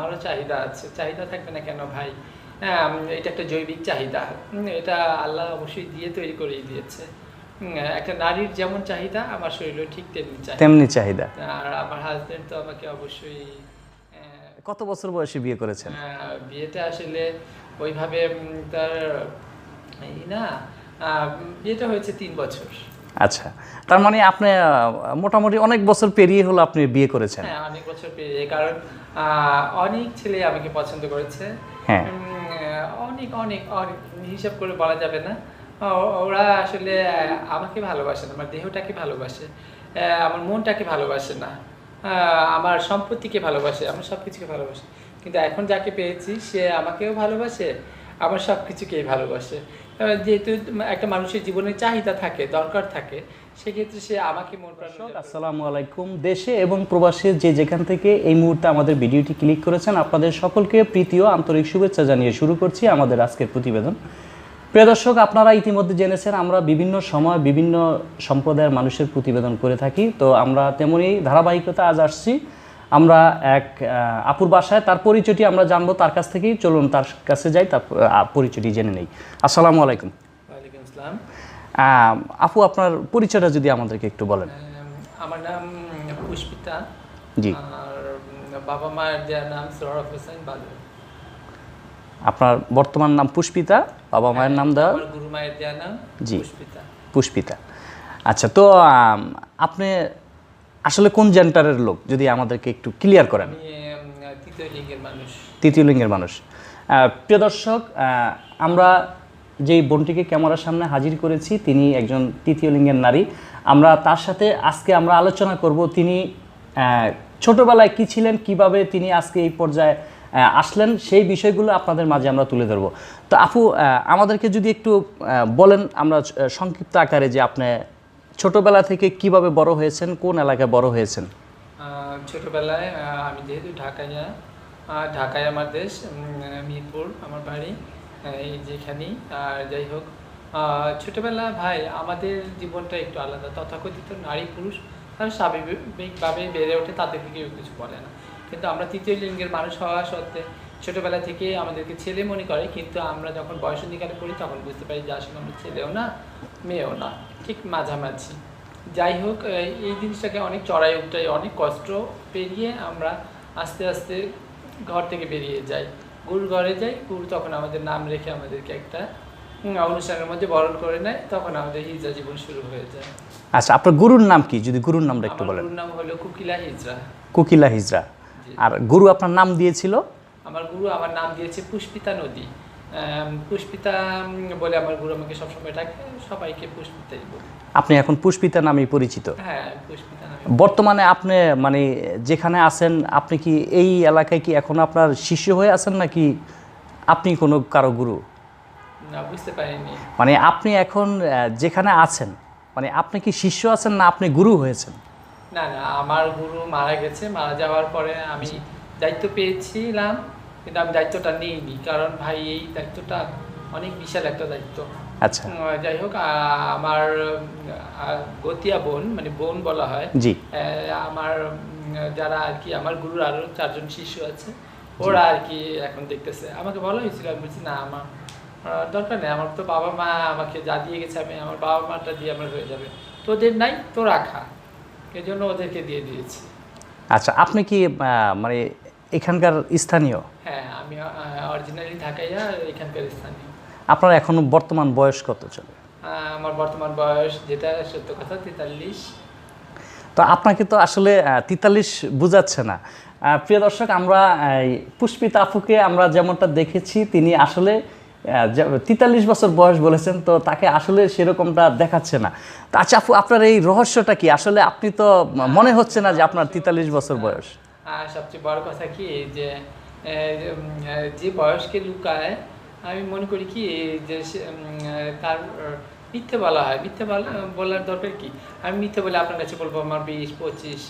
আমারও চাহিদা আছে। চাহিদা থাকবে না কেন ভাই? হ্যাঁ এটা একটা জৈবিক চাহিদা। এটা আল্লাহ অবশ্যই দিয়ে তৈরি করেই দিয়েছে। একটা নারীর যেমন চাহিদা আমার শরীরও ঠিক তেমনি তেমনি চাহিদা। আর আমার হাজবেন্ড তো আমাকে অবশ্যই কত বছর বয়সে বিয়ে করেছেন? বিয়েটা আসলে ওইভাবে তার এই না বিয়েটা হয়েছে তিন বছর। আচ্ছা তার মানে আপনি মোটামুটি অনেক বছর পেরিয়ে হলো আপনি বিয়ে করেছেন। হ্যাঁ অনেক বছর পেরিয়ে কারণ অনেক ছেলে আমাকে পছন্দ করেছে। হ্যাঁ। অনেক অনেক অনেক হিসাব করে বলা যাবে না। ওরা আসলে আমাকে ভালোবাসে না আমার দেহটাকে ভালোবাসে। আমার মনটাকে ভালোবাসে না। আমার সম্পত্তিকে ভালোবাসে আমার সব কিছুকে ভালোবাসে। কিন্তু এখন যাকে পেয়েছি সে আমাকেও ভালোবাসে আমার সব কিছুকেই ভালোবাসে। যেহেতু একটা মানুষের জীবনে চাহিদা থাকে দরকার থাকে সেক্ষেত্রে সে আমাকে মন প্রাণ আসসালামু আলাইকুম দেশে এবং প্রবাসে যে যেখান থেকে এই মুহূর্তে আমাদের ভিডিওটি ক্লিক করেছেন আপনাদের সকলকে প্রীতি ও আন্তরিক শুভেচ্ছা জানিয়ে শুরু করছি আমাদের আজকের প্রতিবেদন। প্রিয় দর্শক আপনারা ইতিমধ্যে জেনেছেন আমরা বিভিন্ন সময় বিভিন্ন সম্প্রদায়ের মানুষের প্রতিবেদন করে থাকি। তো আমরা তেমনই ধারাবাহিকতা আজ আসছি। আমরা এক আপুর বাসায় তার পরিচয়টি আমরা জানব তার কাছ থেকেই। চলুন তার কাছে যাই তার পরিচয়টি জেনে নেই। আসসালামু আলাইকুম। আপু আপনার পরিচয়টা যদি আমাদেরকে একটু বলেন। আমার নাম পুষ্পিতা। জি। বাবা মায়ের দেওয়ার নাম সরফ হোসেন বাদল। আপনার বর্তমান নাম পুষ্পিতা বাবা মায়ের নাম দেওয়া গুরু মায়ের দেওয়ার নাম জি। পুষ্পিতা। পুষ্পিতা। আচ্ছা তো আপনি আসলে কোন জেন্টারের লোক? যদি আমাদেরকে একটু ক্লিয়ার করেন। তৃতীয় লিঙ্গের মানুষ। প্রিয় দর্শক আমরা যেই বোনটিকে ক্যামেরার সামনে হাজির করেছি তিনি একজন তৃতীয় লিঙ্গের নারী। আমরা তার সাথে আজকে আমরা আলোচনা করব তিনি ছোটবেলায় কি ছিলেন কীভাবে তিনি আজকে এই পর্যায়ে আসলেন সেই বিষয়গুলো আপনাদের মাঝে আমরা তুলে ধরবো। তো আপু আমাদেরকে যদি একটু বলেন আমরা সংক্ষিপ্ত আকারে যে আপনি ছোটবেলা থেকে কীভাবে বড় হয়েছেন? কোন এলাকায় বড় হয়েছেন? ছোটবেলায় আমি যেহেতু ঢাকায় ঢাকায় আমার দেশ মিরপুর আমার বাড়ি এই যেখানেই, আর যাই হোক ছোটবেলা ভাই, আমাদের জীবনটা একটু আলাদা। তথাকথিত নারী পুরুষ তারা স্বাভাবিকভাবে বেড়ে ওঠে তাদেরকে কেউ কিছু বলে না। কিন্তু আমরা তৃতীয় লিঙ্গের মানুষ হওয়া সত্ত্বে, ছোটবেলা থেকে আমাদেরকে ছেলে মনে করে, কিন্তু আমরা যখন বয়স বয়সন্ধিকালে পড়ি, তখন বুঝতে পারি যে আসলে আমরা ছেলেও না, মেয়েও না। ঠিক মাঝামাঝি। যাই হোক এই- জিনিসটাকে অনেক চড়াই উঠটাই অনেক কষ্ট পেরিয়ে আমরা আস্তে আস্তে ঘর থেকে বেরিয়ে যাই। গুরু ঘরে যাই গুরু তখন আমাদের নাম রেখে আমাদেরকে একটা অনুষ্ঠানের মধ্যে বরণ করে নেয় তখন আমাদের হিজরা জীবন শুরু হয়ে যায়। আচ্ছা আপনার গুরুর নাম কি? যদি গুরুর নামটা একটু বলেন। গুরুর নাম হলো কুকিলা হিজরা কোকিলা হিজরা আর গুরু আপনার নাম দিয়েছিল? আমার গুরু আমার নাম দিয়েছে পুষ্পিতা নদী। পুষ্পিতা বলে আমার গুরু আমাকে সবসময় ডাকে সবাইকে পুষ্পিতাই বলে। আপনি এখন পুষ্পিতা নামে পরিচিত। হ্যাঁ পুষ্পিতা বর্তমানে আপনি মানে যেখানে আছেন আপনি কি এই এলাকায় কি এখন আপনার শিষ্য হয়ে আছেন নাকি আপনি কোনো কারও গুরু? না বুঝতে পারিনি। মানে আপনি এখন যেখানে আছেন মানে আপনি কি শিষ্য আছেন না আপনি গুরু হয়েছেন? না না আমার গুরু মারা গেছে মারা যাওয়ার পরে আমি দায়িত্ব পেয়েছিলাম। কিন্তু আমি দায়িত্বটা নিইনি। কারণ ভাই এই দায়িত্বটা অনেক বিশাল একটা দায়িত্ব। আচ্ছা। যাই হোক আমার গতিয়া বোন মানে বোন বলা হয় জি। আমার যারা আর কি আমার গুরুর আরও চারজন শিষ্য আছে ওরা আর কি এখন দেখতেছে। আমাকে বলা হয়েছিল আমি বলছি না আমার দরকার নেই আমার তো বাবা মা আমাকে যা দিয়ে গেছে আমি আমার বাবা মাটা দিয়ে আমার হয়ে যাবে। তোদের নাই তো রাখা এই জন্য ওদেরকে দিয়ে দিয়েছি। আচ্ছা আপনি কি মানে এখানকার স্থানীয়? আমি অরিজিনালি ঢাকাইয়া এখানকার স্থানীয়। আপনার এখন বর্তমান বয়স কত চলে আমার বর্তমান বয়স যেটা সত্য কথা তেতাল্লিশ। তো আপনাকে তো আসলে তিতাল্লিশ বুঝাচ্ছে না। প্রিয় দর্শক আমরা পুষ্পিতা আপুকে আমরা যেমনটা দেখেছি তিনি আসলে তেতাল্লিশ বছর বয়স বলেছেন তো তাকে আসলে সেরকমটা দেখাচ্ছে না। তো আচ্ছা আপু আপনার এই রহস্যটা কি? আসলে আপনি তো মনে হচ্ছে না যে আপনার তিতাল্লিশ বছর বয়স। সবচেয়ে বড় কথা কি যে যে বয়সকে লুকায়, আমি মনে করি কি যে তার মিথ্যে বলা হয়। মিথ্যে বলা বলার দরকার কি? আমি মিথ্যে বলে আপনার কাছে বলব, আমার বিশ, পঁচিশ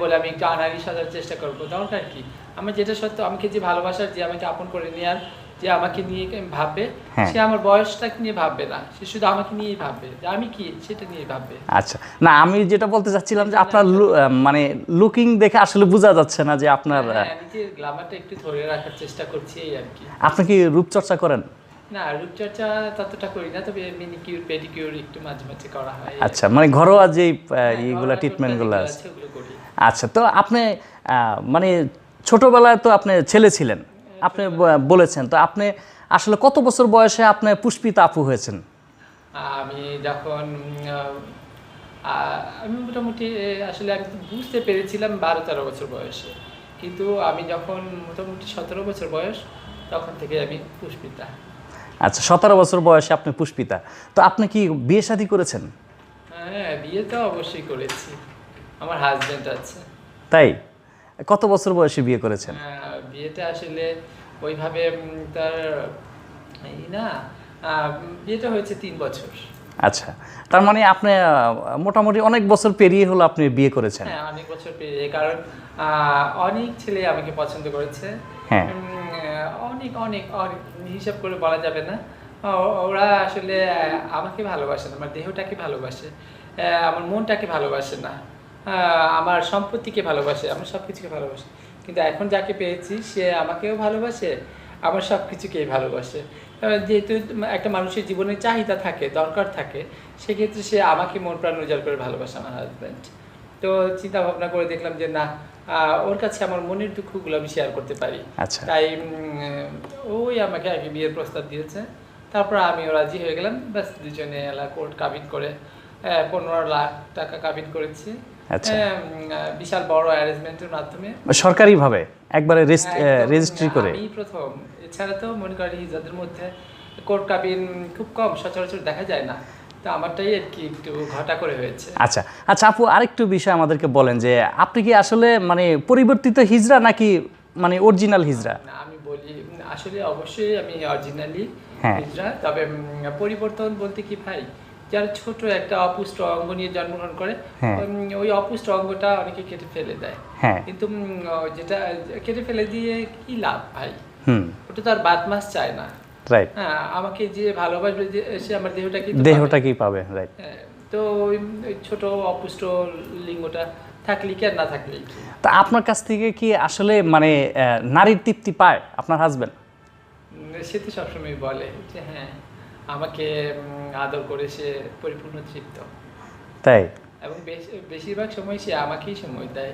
বলে আমি একটু আনারি সাজার চেষ্টা করব। দরকার কি? আমার যেটা সত্য, আমাকে যে ভালোবাসার যে আমাকে আপন করে নেওয়ার যে আমাকে নিয়ে ভাববে? হ্যাঁ। সে আমার বয়সটাকে নিয়ে ভাববে না। সে শুধু আমাকে নিয়েই ভাববে যে আমি কি? সেটা নিয়ে ভাববে। আচ্ছা। না আমি যেটা বলতে চাচ্ছিলাম যে আপনার মানে লুকিং দেখে আসলে বোঝা যাচ্ছে না যে আপনার আহ, হ্যাঁ, আমি যে গ্লামারটা একটু ধরে রাখার চেষ্টা করছি এই আর কি। আপনি কি রূপচর্চা করেন? না রূপচর্চা ততটা করি না তবে মিনিকিউর পেডিকিউর একটু মাঝে মাঝে করা হয়। আচ্ছা মানে ঘরোয়া যে হ্যাঁ, এইগুলা ট্রিটমেন্টগুলো আছে। আচ্ছা তো আপনি আহ, মানে ছোটবেলায় তো আপনি ছেলে ছিলেন। আপনি বলেছেন। তো আপনি আসলে কত বছর বয়সে আপনি পুষ্পিতা আপু হয়েছেন? আমি যখন আমি মোটামুটি আসলে আমি বুঝতে পেরেছিলাম বারো তেরো বছর বয়সে। কিন্তু আমি যখন মোটামুটি সতেরো বছর বয়স তখন থেকে আমি পুষ্পিতা। আচ্ছা সতেরো বছর বয়সে আপনি পুষ্পিতা। তো আপনি কি বিয়ে শাদী করেছেন? হ্যাঁ বিয়ে তো অবশ্যই করেছি। আমার হাজব্যান্ড আছে। তাই? কত বছর বয়সে বিয়ে করেছেন? বিয়েটা আসলে ওইভাবে তার না বিয়েটা হয়েছে তিন বছর। আচ্ছা তার মানে আপনি মোটামুটি অনেক বছর পেরিয়ে হলো আপনি বিয়ে করেছেন। হ্যাঁ অনেক বছর পেরিয়ে কারণ অনেক ছেলে আমাকে পছন্দ করেছে। হ্যাঁ। অনেক অনেক অনেক হিসাব করে বলা যাবে না। ওরা আসলে আমাকে ভালোবাসে না আমার দেহটাকে ভালোবাসে আমার মনটাকে ভালোবাসে না। আহ, আমার সম্পত্তিকে ভালোবাসে আমার সব কিছুকে ভালোবাসে। কিন্তু এখন যাকে পেয়েছি সে আমাকেও ভালোবাসে আমার সব কিছুকেই ভালোবাসে যেহেতু একটা মানুষের জীবনে চাহিদা থাকে দরকার থাকে সেক্ষেত্রে সে আমাকে মন প্রাণ উজাড় করে ভালোবাসে আমার হাজব্যান্ড তো চিন্তা ভাবনা করে দেখলাম যে না ওর কাছে আমার মনের দুঃখগুলো আমি শেয়ার করতে পারি। আচ্ছা। তাই ওই আমাকে আগে বিয়ের প্রস্তাব দিয়েছে। তারপর আমিও রাজি হয়ে গেলাম। ব্যাস দুজনে এলা কোর্ট কাবিন করে পনেরো লাখ টাকা কাবিন করেছি। আচ্ছা। বিশাল বড় অ্যারেঞ্জমেন্টের মাধ্যমে। সরকারিভাবে একবারে রেজিস্ট্রি করে। আমি প্রথম। এছাড়া তো মনে করি যাদের মধ্যে কোর্ট কাবিন খুব কম সচরাচর দেখা যায় না। তো আমারটাই আর কি একটু ঘটা করে হয়েছে। আচ্ছা আচ্ছা আপু আরেকটু বিষয় আমাদেরকে বলেন যে আপনি কি আসলে মানে পরিবর্তিত হিজড়া নাকি মানে অরিজিনাল হিজড়া? না আমি বলি আসলে অবশ্যই আমি অরিজিনালি হ্যাঁ। হিজড়া তবে পরিবর্তন বলতে কি ভাই? যারা ছোট একটা অপুষ্ট অঙ্গ নিয়ে জন্মগ্রহণ করে হ্যাঁ। ওই অপুষ্ট অঙ্গটা অনেকে কেটে ফেলে দেয়। হ্যাঁ। কিন্তু যেটা কেটে ফেলে দিয়ে কি লাভ ভাই? ওটা তো আর বাদ মাস চায় না। রাইট হ্যাঁ আমাকে যে ভালোবাসবে যে সে আমার দেহটাকে তো পাবে। দেহটাকেই পাবে? রাইট তো ওই ছোট অপুষ্ট লিঙ্গটা থাকলে কি আর না থাকলে তা আপনার কাছ থেকে কি আসলে মানে নারীর তৃপ্তি পায় আপনার হাজবেন্ড সে তো সবসময় বলে যে হ্যাঁ। আমাকে আদর করে সে পরিপূর্ণ তৃপ্ত। তাই? এবং বেশ- বেশিরভাগ সময় সে আমাকেই সময় দেয়।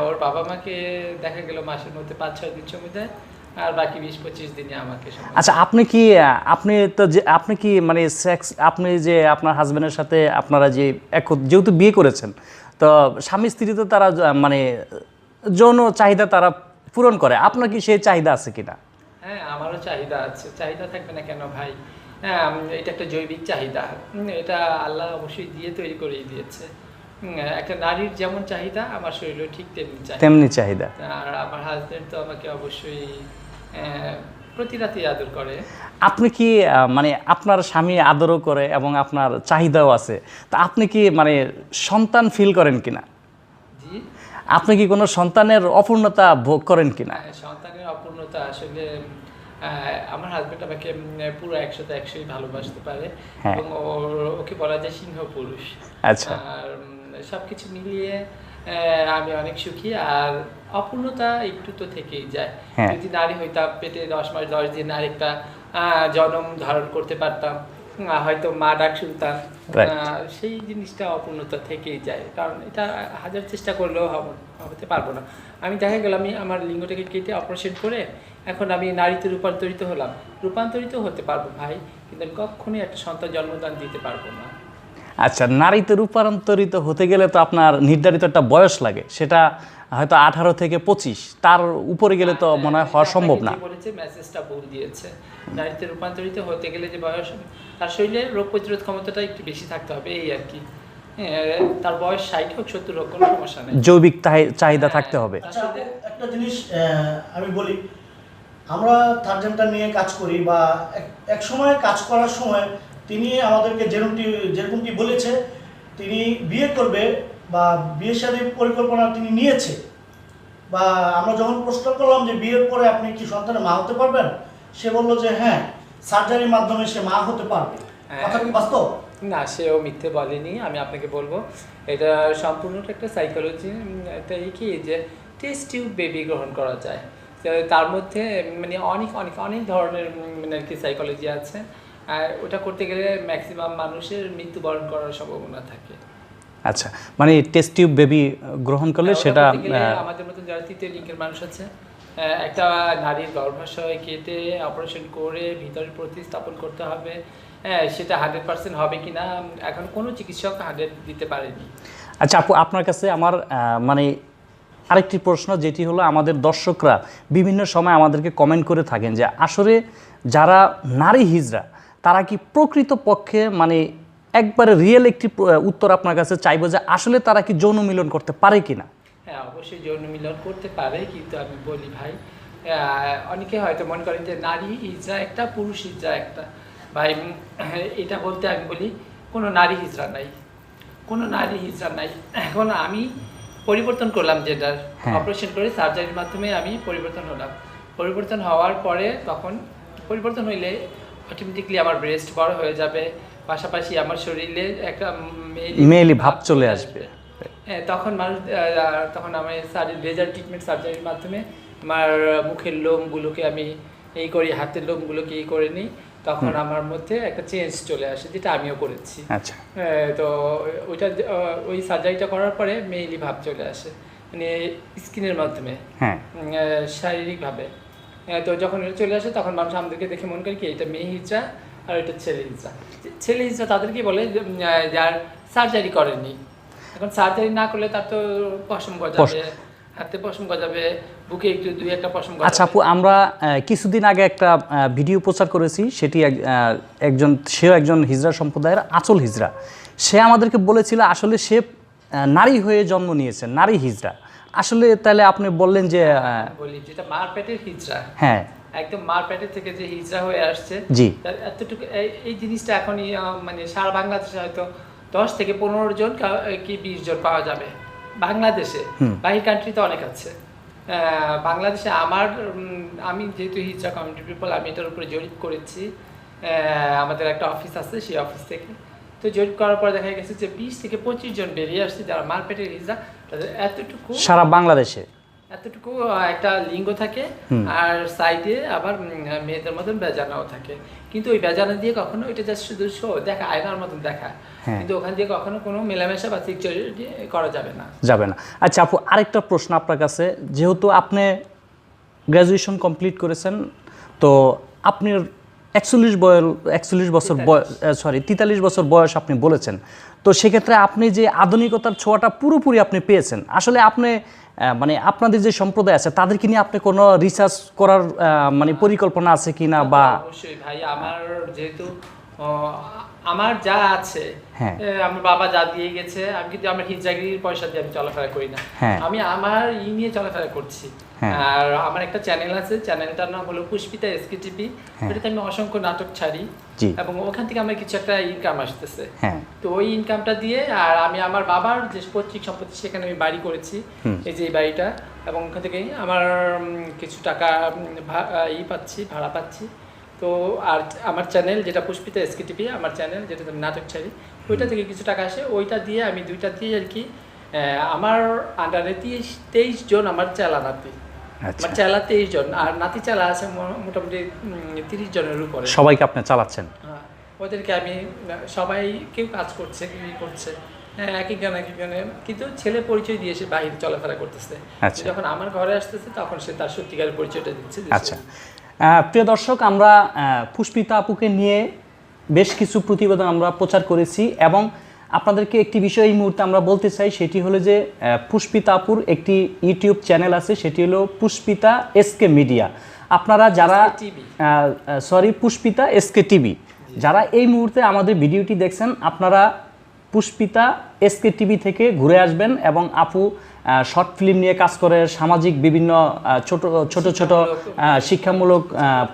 ওর বাবা মাকে দেখা গেল মাসের মধ্যে পাঁচ ছয় দিন সময় দেয় আর বাকি বিশ পঁচিশ দিনে আমাকে আচ্ছা আপনি কি আপনি তো যে আপনি কি মানে সেক্স আপনি যে আপনার হাজবেন্ডের সাথে আপনারা যে এক যেহেতু বিয়ে করেছেন তো স্বামী স্ত্রী তো তারা মানে যৌন চাহিদা তারা পূরণ করে। আপনার কি সেই চাহিদা আছে কিনা? হ্যাঁ আমারও চাহিদা আছে। চাহিদা থাকবে না কেন ভাই? এটা একটা জৈবিক চাহিদা। এটা আল্লাহ অবশ্যই দিয়ে তৈরি করেই দিয়েছে। একটা নারীর যেমন চাহিদা আমার শরীরও ঠিক তেমনি তেমনি চাহিদা। আর আমার হাজবেন্ড তো আমাকে অবশ্যই প্রতি রাতেই আদর করে। আপনি কি মানে আপনার স্বামী আদরও করে এবং আপনার চাহিদাও আছে তা আপনি কি মানে সন্তান ফিল করেন কিনা? জি। আপনি কি কোনো সন্তানের অপূর্ণতা ভোগ করেন কিনা? সন্তানের অপূর্ণতা আসলে আমার হাজবেন্ড আমাকে পুরো একশোতে একশোই ভালোবাসতে পারে হ্যাঁ। এবং ওকে বলা যায় সিংহ পুরুষ আচ্ছা আর সবকিছু মিলিয়ে আমি অনেক সুখী আর অপূর্ণতা একটু তো থেকেই যায় হ্যাঁ। যদি নারী হইতাম পেটে দশ মাস দশ দিন আরেকটা আহ, জনম ধারণ করতে পারতাম হয়তো মা ডাক শুনতাম সেই জিনিসটা অপূর্ণতা থেকেই যায়। কারণ এটা হাজার চেষ্টা করলেও হতে পারব না। আমি দেখা গেল আমি আমার লিঙ্গটাকে কেটে অপারেশন করে এখন আমি নারীতে রূপান্তরিত হলাম। রূপান্তরিত হতে পারব ভাই কিন্তু আমি কখনোই একটা সন্তান জন্মদান দিতে পারব না। আচ্ছা নারীতে রূপান্তরিত হতে গেলে তো আপনার নির্ধারিত একটা বয়স লাগে সেটা হয়তো আঠারো থেকে পঁচিশ তার উপরে গেলে তো মনে হয় হওয়া সম্ভব না। বলেছে মেসেজটা ভুল দিয়েছে। নারীতে রূপান্তরিত হতে গেলে যে বয়স তার শরীরে রোগ প্রতিরোধ ক্ষমতাটা একটু বেশি থাকতে হবে এই আর কি। হ্যাঁ, তার বয়স ষাট হোক সত্তর হোক কোনো সমস্যা নেই। জৈবিক চাহিদা থাকতে হবে। আচ্ছা একটা জিনিস আমি বলি আমরা থার্ড নিয়ে কাজ করি বা এক সময় কাজ করার সময় তিনি আমাদেরকে যেরকমটি যেরকমটি বলেছে তিনি বিয়ে করবে বা বিয়ের সাথে পরিকল্পনা তিনি নিয়েছে। বা আমরা যখন প্রশ্ন করলাম যে বিয়ের পরে আপনি কি সন্তানের মা হতে পারবেন? সে বলল যে হ্যাঁ সার্জারির মাধ্যমে সে মা হতে পারবে। হ্যাঁ। কথা কি বাস্তব? না সেও মিথ্যে বলেনি আমি আপনাকে বলব এটা সম্পূর্ণটা একটা সাইকোলজি এটাই কি যে টেস্ট টিউব বেবি গ্রহণ করা যায়। তার মধ্যে মানে অনেক অনেক অনেক ধরনের মানে আর কি সাইকোলজি আছে। আর ওটা করতে গেলে ম্যাক্সিমাম মানুষের মৃত্যুবরণ করার সম্ভাবনা থাকে। আচ্ছা মানে টেস্ট টিউব বেবি গ্রহণ করলে সেটা গেলে আহ, আমাদের মতন যারা তৃতীয় লিঙ্গের মানুষ আছে একটা নারীর গর্ভাশয় কেটে অপারেশন করে ভিতরে প্রতিস্থাপন করতে হবে হ্যাঁ সেটা হান্ড্রেড পার্সেন্ট হবে কি না এখন কোনো চিকিৎসক হান্ড্রেড দিতে পারেনি। আচ্ছা আপু আপনার কাছে আমার মানে আরেকটি প্রশ্ন যেটি হলো আমাদের দর্শকরা বিভিন্ন সময় আমাদেরকে কমেন্ট করে থাকেন যে আসলে যারা নারী হিজড়া তারা কি প্রকৃত পক্ষে মানে একবারে রিয়েল একটি উত্তর আপনার কাছে চাইব যে আসলে তারা কি যৌন মিলন করতে পারে কিনা হ্যাঁ অবশ্যই যৌন মিলন করতে পারে কিন্তু আমি বলি ভাই অনেকে হয়তো মনে করেন যে নারী হিজড়া একটা পুরুষ হিজড়া একটা। ভাই এটা বলতে আমি বলি কোনো নারী হিজড়া নাই। কোনো নারী হিজড়া নাই। এখন আমি পরিবর্তন করলাম হ্যাঁ। অপারেশন করে সার্জারির মাধ্যমে আমি পরিবর্তন হলাম। পরিবর্তন হওয়ার পরে তখন পরিবর্তন হইলে অটোমেটিকলি আমার ব্রেস্ট বড় হয়ে যাবে পাশাপাশি আমার শরীরে একটা মেয়েলি মেয়েলি ভাব চলে আসবে। হ্যাঁ তখন মানুষ তখন আমি লেজার ট্রিটমেন্ট সার্জারির মাধ্যমে আমার মুখের লোমগুলোকে আমি এই করি হাতের লোমগুলোকে এই করে নিই। তখন আমার মধ্যে একটা চেঞ্জ চলে আসে যেটা আমিও করেছি। আচ্ছা। হ্যাঁ, তো ওইটা ওই সার্জারিটা করার পরে মেইলি ভাব চলে আসে মানে স্কিনের মাধ্যমে। হ্যাঁ। শারীরিকভাবে। তো যখন এটা চলে আসে তখন মানুষ আমাদেরকে দেখে মনে করে কি এটা মেয়ে হিজড়া আর এটা ছেলে হিজড়া। ছেলে হিজড়া তাদেরকে বলে যার সার্জারি করেনি। এখন সার্জারি না করলে তার তো পশম গজাবে হাতে পশম গজাবে বুকে একটু দুই একটা পশম আচ্ছা আপু আমরা কিছুদিন আগে একটা ভিডিও প্রচার করেছি সেটি একজন সেও একজন হিজড়া সম্প্রদায়ের আচল হিজড়া। সে আমাদেরকে বলেছিল আসলে সে নারী হয়ে জন্ম নিয়েছে নারী হিজড়া। আসলে তাহলে আপনি বললেন যে বলি যেটা মার পেটের হিজড়া হ্যাঁ। একদম মার পেটের থেকে যে হিজড়া হয়ে আসছে জি। এতটুকু এই- জিনিসটা এখনই মানে সারা বাংলাদেশে হয়তো দশ থেকে পনেরো জন কি বিশ জন পাওয়া যাবে। বাংলাদেশে বাহির কান্ট্রিতে অনেক আছে। বাংলাদেশে আমার আমি যেহেতু হিজড়া কমিউনিটি পিপল আমি এটার উপরে জরিপ করেছি। আহ, আমাদের একটা অফিস আছে সেই অফিস থেকে। তো জরিপ করার পর দেখা গেছে যে বিশ থেকে পঁচিশ জন বেরিয়ে আসছে যারা মারপেটের হিজড়া তাদের এতটুকু সারা বাংলাদেশে। এতটুকু একটা লিঙ্গ থাকে আর সাইডে আবার মেয়েদের মতন বেজানাও থাকে। কিন্তু ওই বেজানা দিয়ে কখনো এটা জাস্ট শুধু শো দেখা আয়নার মতন দেখা। হ্যাঁ। কিন্তু ওখান দিয়ে কখনো কোনো মেলামেশা বা সিকচারিটি করা যাবে না। যাবে না। আচ্ছা আপু আরেকটা প্রশ্ন আপনার কাছে। যেহেতু আপনি গ্র্যাজুয়েশন কমপ্লিট করেছেন তো আপনার একচল্লিশ বয়স একচল্লিশ বছর বয়স সরি তেতাল্লিশ বছর বয়স আপনি বলেছেন। তো সেক্ষেত্রে আপনি যে আধুনিকতার ছোঁয়াটা পুরোপুরি আপনি পেয়েছেন আসলে আপনি মানে আপনাদের যে সম্প্রদায় আছে তাদেরকে নিয়ে আপনি কোনো রিসার্চ করার মানে পরিকল্পনা আছে কি না বা অবশ্যই ভাই আমার যেহেতু আমার যা আছে হ্যাঁ। আমার বাবা যা দিয়ে গেছে আমি কিন্তু আমার হিজাগিরির পয়সা দিয়ে আমি চলাফেরা করি না। হ্যাঁ। আমি আমার ই নিয়ে চলাফেরা করছি। হ্যাঁ। আর আমার একটা চ্যানেল আছে চ্যানেলটার নাম হলো পুষ্পিতা এসকে টিভি ওটাতে আমি অসংখ্য নাটক ছাড়ি। এবং ওখান থেকে আমার কিছু একটা ইনকাম আসতেছে। তো ওই ইনকামটা দিয়ে আর আমি আমার বাবার যে পৈতৃক সম্পত্তি সেখানে আমি বাড়ি করেছি। এই যে এই বাড়িটা। এবং ওখান থেকে আমার কিছু টাকা ই পাচ্ছি ভাড়া পাচ্ছি। তো আর আমার চ্যানেল যেটা পুষ্পিতা এসকে টিভি আমার চ্যানেল যেটা আমি নাটক ছাড়ি ওইটা থেকে কিছু টাকা আসে। ওইটা দিয়ে আমি দুইটা দিয়ে আর কি আমার আন্ডারে তেইশ তেইশ জন আমার চেলা নাতি। আচ্ছা। আমার চেলা তেইশ জন আর নাতি চেলা আছে মোটামুটি তিরিশ জনের উপরে। সবাইকে আপনি চালাচ্ছেন? হ্যাঁ, ওদেরকে আমি সবাই কেউ কাজ করছে ই করছে। হ্যাঁ এক জন এক এক কিন্তু ছেলে পরিচয় দিয়ে সে বাহিরে চলাফেরা করতেছে। আচ্ছা। যখন আমার ঘরে আসতেছে তখন সে তার সত্যিকারের পরিচয়টা দিচ্ছে আচ্ছা। প্রিয় দর্শক আমরা পুষ্পিতা আপুকে নিয়ে বেশ কিছু প্রতিবেদন আমরা প্রচার করেছি এবং আপনাদেরকে একটি বিষয় এই মুহূর্তে আমরা বলতে চাই সেটি হলো যে পুষ্পিতা আপুর একটি ইউটিউব চ্যানেল আছে সেটি হলো পুষ্পিতা এসকে মিডিয়া। আপনারা যারা সরি পুষ্পিতা এসকে টিভি। যারা এই মুহূর্তে আমাদের ভিডিওটি দেখছেন আপনারা পুষ্পিতা এসকে টিভি থেকে ঘুরে আসবেন এবং আপু শর্ট ফিল্ম নিয়ে কাজ করে সামাজিক বিভিন্ন ছোট ছোট ছোট শিক্ষামূলক।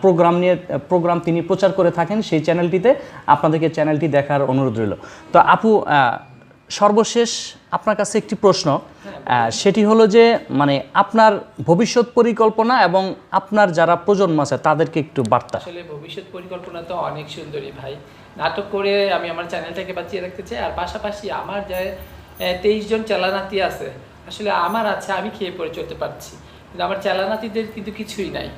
প্রোগ্রাম নিয়ে প্রোগ্রাম তিনি প্রচার করে থাকেন সেই চ্যানেলটিতে আপনাদেরকে চ্যানেলটি দেখার অনুরোধ রইল। তো আপু সর্বশেষ আপনার কাছে একটি প্রশ্ন সেটি হলো যে মানে আপনার ভবিষ্যৎ পরিকল্পনা এবং আপনার যারা প্রজন্ম আছে তাদেরকে একটু বার্তা। আসলে ভবিষ্যৎ পরিকল্পনা তো অনেক সুন্দরী ভাই। নাটক করে আমি আমার চ্যানেলটাকে বাঁচিয়ে রাখতে চাই আর পাশাপাশি আমার যে তেইশ জন চালানাতি আছে আসলে আমার আছে আমি খেয়ে পরে চলতে পারছি। কিন্তু আমার চালানাতিদের কিন্তু কিছুই নাই।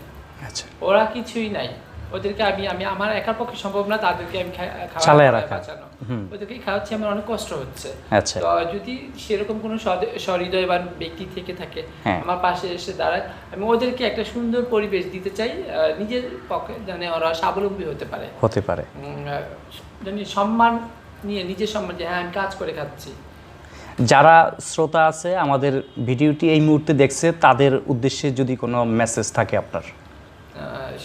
আচ্ছা। ওরা কিছুই নাই। ওদেরকে আমি আমি আমার একার পক্ষে সম্ভব না তাদেরকে আমি খাওয়া- চালায় রাখা। ওদেরকে খাওয়াচ্ছি আমার অনেক কষ্ট হচ্ছে। আচ্ছা। তো যদি সেরকম কোনো সহৃদয়বান ব্যক্তি থেকে থাকে হ্যাঁ। আমার পাশে এসে দাঁড়ায় আমি ওদেরকে একটা সুন্দর পরিবেশ দিতে চাই নিজের পক্ষে যেন ওরা স্বাবলম্বী হতে পারে। হতে পারে। জানি সম্মান নিয়ে নিজের সম্মান যে হ্যাঁ আমি কাজ করে খাচ্ছি। যারা শ্রোতা আছে, আমাদের ভিডিওটি এই মুহূর্তে দেখছে, তাদের উদ্দেশ্যে যদি কোনো মেসেজ থাকে আপনার।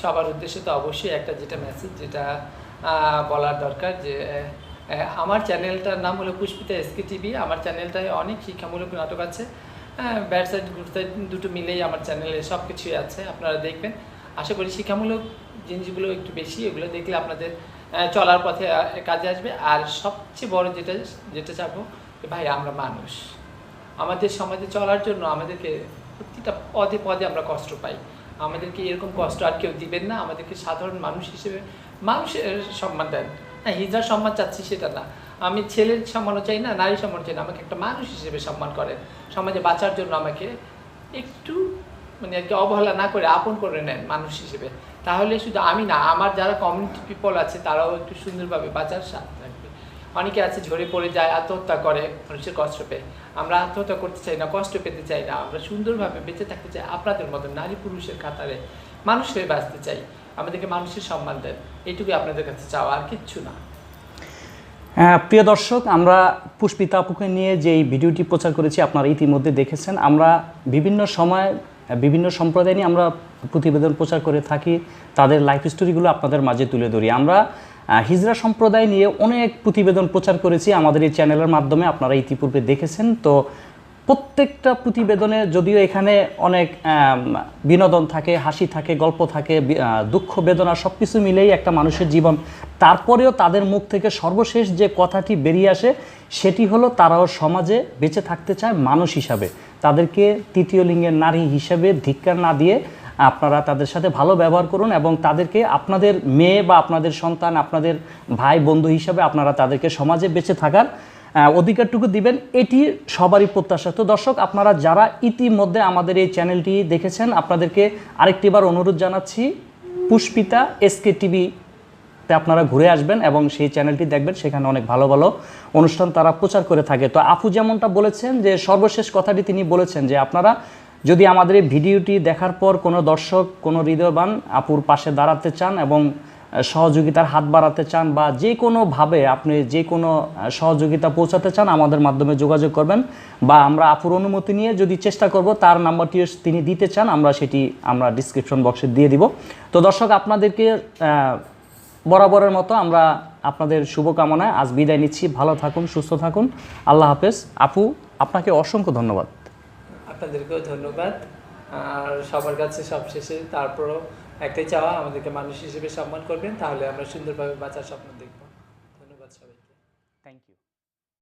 সবার উদ্দেশ্যে তো অবশ্যই একটা যেটা মেসেজ যেটা বলার দরকার যে আমার চ্যানেলটার নাম হলো পুষ্পিতা এসকে টিভি আমার চ্যানেলটায় অনেক শিক্ষামূলক নাটক আছে। ব্যাড সাইড গুড সাইড দুটো মিলেই আমার চ্যানেলে সব কিছুই আছে, আপনারা দেখবেন। আশা করি শিক্ষামূলক জিনিসগুলো একটু বেশি, এগুলো দেখলে আপনাদের চলার পথে কাজে আসবে। আর সবচেয়ে বড় যেটা যেটা চাবো ভাই, আমরা মানুষ। আমাদের সমাজে চলার জন্য আমাদেরকে প্রতিটা পদে পদে আমরা কষ্ট পাই। আমাদেরকে এরকম কষ্ট আর কেউ দিবেন না। আমাদেরকে সাধারণ মানুষ হিসেবে মানুষের সম্মান দেন। হ্যাঁ হিজার সম্মান চাচ্ছি সেটা না। আমি ছেলের সম্মানও চাই না নারী সম্মান চাই না। আমাকে একটা মানুষ হিসেবে সম্মান করেন। সমাজে বাঁচার জন্য আমাকে একটু মানে আর কি অবহেলা না করে আপন করে নেন মানুষ হিসেবে। তাহলে শুধু আমি না, আমার যারা কমিউনিটি পিপল আছে, তারাও একটু সুন্দরভাবে বাঁচার অনেকে আছে ঝরে পড়ে যায় আত্মহত্যা করে মানুষের কষ্ট পেয়ে। আমরা আত্মহত্যা করতে চাই না কষ্ট পেতে চাই না। আমরা সুন্দরভাবে বেঁচে থাকতে চাই আপনাদের মতো নারী পুরুষের কাতারে মানুষ হয়ে বাঁচতে চাই। আমাদেরকে মানুষের সম্মান দেন। এইটুকুই আপনাদের কাছে চাওয়া আর কিচ্ছু না। হ্যাঁ, প্রিয় দর্শক আমরা পুষ্পিতা আপুকে নিয়ে যে ভিডিওটি প্রচার করেছি আপনারা ইতিমধ্যে দেখেছেন। আমরা বিভিন্ন সময় বিভিন্ন সম্প্রদায় নিয়ে আমরা প্রতিবেদন প্রচার করে থাকি। তাদের লাইফ স্টোরিগুলো আপনাদের মাঝে তুলে ধরি। আমরা হিজরা সম্প্রদায় নিয়ে অনেক প্রতিবেদন প্রচার করেছি আমাদের এই চ্যানেলের মাধ্যমে, আপনারা ইতিপূর্বে দেখেছেন। তো প্রত্যেকটা প্রতিবেদনে যদিও এখানে অনেক বিনোদন থাকে, হাসি থাকে, গল্প থাকে দুঃখ, বেদনা সব কিছু মিলেই একটা মানুষের জীবন। তারপরেও তাদের মুখ থেকে সর্বশেষ যে কথাটি বেরিয়ে আসে, সেটি হলো তারাও সমাজে বেঁচে থাকতে চায় মানুষ হিসাবে। তাদেরকে তৃতীয় লিঙ্গের নারী হিসাবে ধিক্কার না দিয়ে আপনারা তাদের সাথে ভালো ব্যবহার করুন এবং তাদেরকে আপনাদের মেয়ে বা আপনাদের সন্তান, আপনাদের ভাই, বন্ধু হিসাবে আপনারা তাদেরকে সমাজে বেঁচে থাকার অধিকারটুকু দিবেন। এটি সবারই প্রত্যাশা। তো দর্শক, আপনারা যারা ইতিমধ্যে আমাদের এই চ্যানেলটি দেখেছেন, আপনাদেরকে আরেকটিবার অনুরোধ জানাচ্ছি, পুষ্পিতা এসকে টিভি তে আপনারা ঘুরে আসবেন এবং সেই চ্যানেলটি দেখবেন, সেখানে অনেক ভালো ভালো অনুষ্ঠান তারা প্রচার করে থাকে। তো আপু যেমনটা বলেছেন যে, সর্বশেষ কথাটি তিনি বলেছেন যে, আপনারা যদি আমাদের এই ভিডিওটি দেখার পর কোনো দর্শক, কোনো হৃদয়বান আপুর পাশে দাঁড়াতে চান এবং সহযোগিতার হাত বাড়াতে চান বা যে কোনোভাবে আপনি যে কোনো সহযোগিতা পৌঁছাতে চান, আমাদের মাধ্যমে যোগাযোগ করবেন বা আমরা আপুর অনুমতি নিয়ে যদি চেষ্টা করব, তার নাম্বারটি তিনি দিতে চান, আমরা সেটি আমরা ডিসক্রিপশন বক্সে দিয়ে দিব। তো দর্শক, আপনাদেরকে বরাবরের মতো আমরা আপনাদের শুভকামনায় আজ বিদায় নিচ্ছি। ভালো থাকুন, সুস্থ থাকুন। আল্লাহ হাফেজ। আপু, আপনাকে অসংখ্য ধন্যবাদ। আপনাদেরকেও ধন্যবাদ। আর সবার কাছে সবশেষে তারপরও একটাই চাওয়া, আমাদেরকে মানুষ হিসেবে সম্মান করবেন। তাহলে আমরা সুন্দরভাবে বাঁচার স্বপ্ন দেখব।